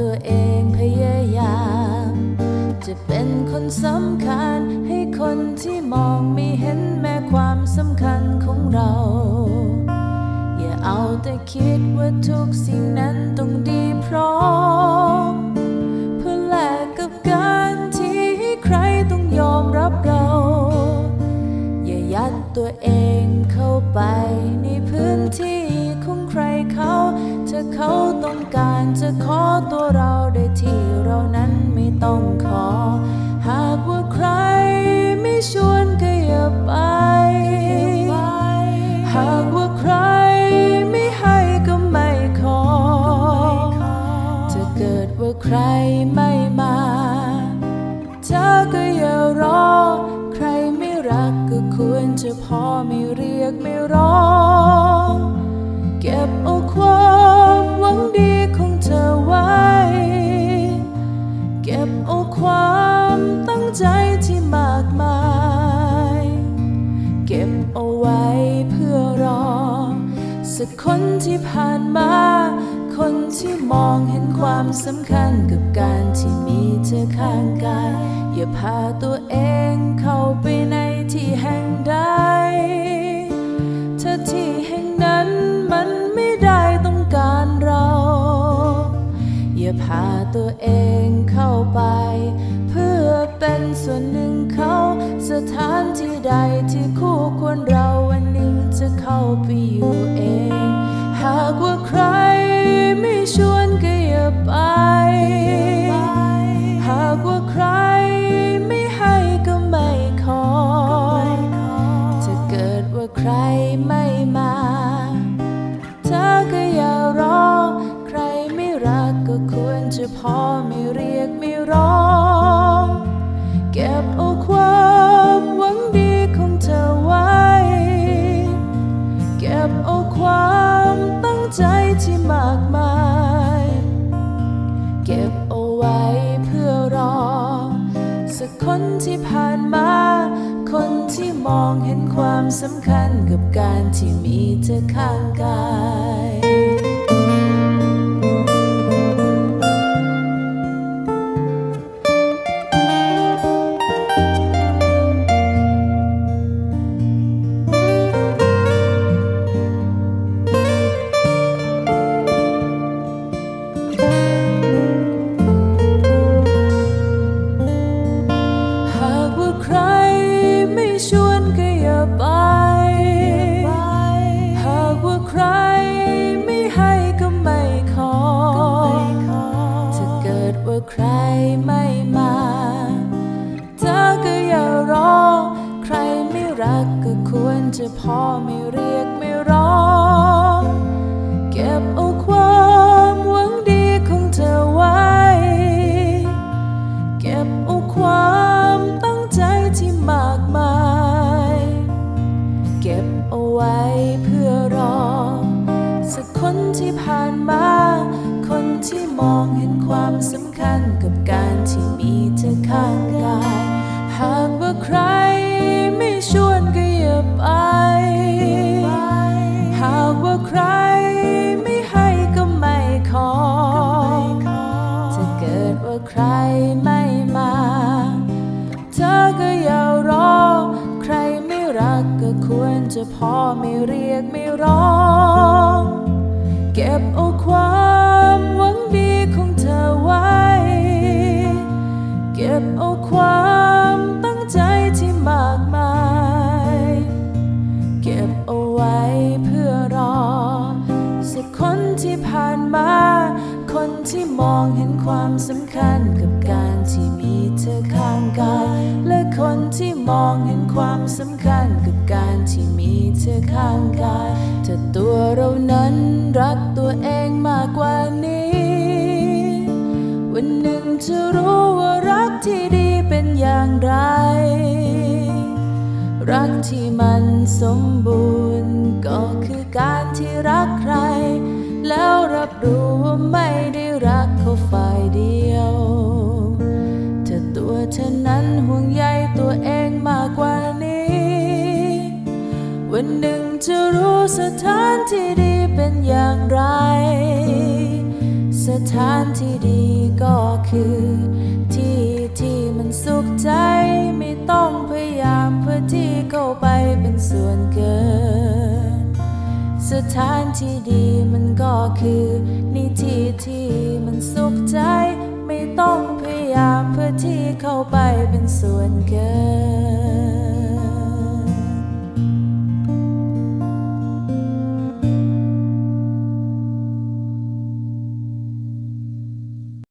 ตัวเองพยายาม จะเป็นคนสำคัญให้คนที่มองไม่เห็นแม้ความสำคัญของเรา อย่าเอาแต่คิดว่าทุกสิ่งนั้นต้องดีพร้อมเพื่อแลกกับการที่ใครต้องยอมรับเรา อย่ายัดตัวเองเข้าไปในพื้นที่ของใครเขา เขาต้องการจะขอตัวเราได้ที่เรานั้นไม่ต้องขอ หากว่าใครไม่ชวนก็อย่าไป หากว่าใครไม่ให้ก็ไม่ขอถ้าเกิดว่าใครไม่มาเธอก็อย่ารอ ใครไม่รักก็ควรจะพอไม่เรียกไม่ร้อง เก็บเอาความ หวังดีของเธอไว้ เก็บเอาความตั้งใจที่มากมาย เก็บเอาไว้เพื่อรอ สักคนที่ผ่านมา คนที่มองเห็นความสำคัญกับการที่มีเธอข้างกาย อย่าพาตัวเอง งเข้าไป เพื่อเป็นส่วนหนึ่งเขาสถานที่ใดที่คู่ควรเราวันหนึ่งจะเข้าไปอยู่เอง หากว่าใครไม่ชวนก็อย่าไป หากว่าใครไม่ให้ก็ไม่ขอถ้าเกิดว่าใครไม่มา คนที่ผ่านมา คนที่มองเห็นความสำคัญกับการที่มีเธอข้างกาย พอไม่เรียกไม่ร้อง เก็บเอาความหวังดีของเธอไว้ เก็บเอาความตั้งใจที่มากมาย เก็บเอาไว้เพื่อรอ สักคนที่ผ่านมา คนที่มองเห็นความสำคัญกับการ จะพอไม่เรียกไม่ร้อง เก็บเอาความหวังดีของเธอไว้ เก็บเอาความตั้งใจที่มากมาย เก็บเอาไว้เพื่อรอ สักคนที่ผ่านมา คนที่มองเห็นความสำคัญกับการที่มีเธอข้างกาย และคนที่มองเห็นความสำ เธอข้างกายถ้าตัวเรานั้นรักตัวเองมากกว่านี้ วันหนึ่งจะรู้ว่ารักที่ดีเป็นอย่างไร รักที่มันสมบูรณ์ก็คือการที่รักใคร แล้วรับรู้ว่าไม่ได้รักเขาฝ่ายเดียว รู้สถานที่ดีเป็นอย่างไร สถานที่ดีก็คือ ที่ที่มันสุขใจไม่ต้องพยายามเพื่อที่เข้าไปเป็นส่วนเกิน สถานที่ดีมันก็คือนี่ที่ที่มันสุขใจ ไม่ต้องพยายามเพื่อที่เข้าไปเป็นส่วนเกิน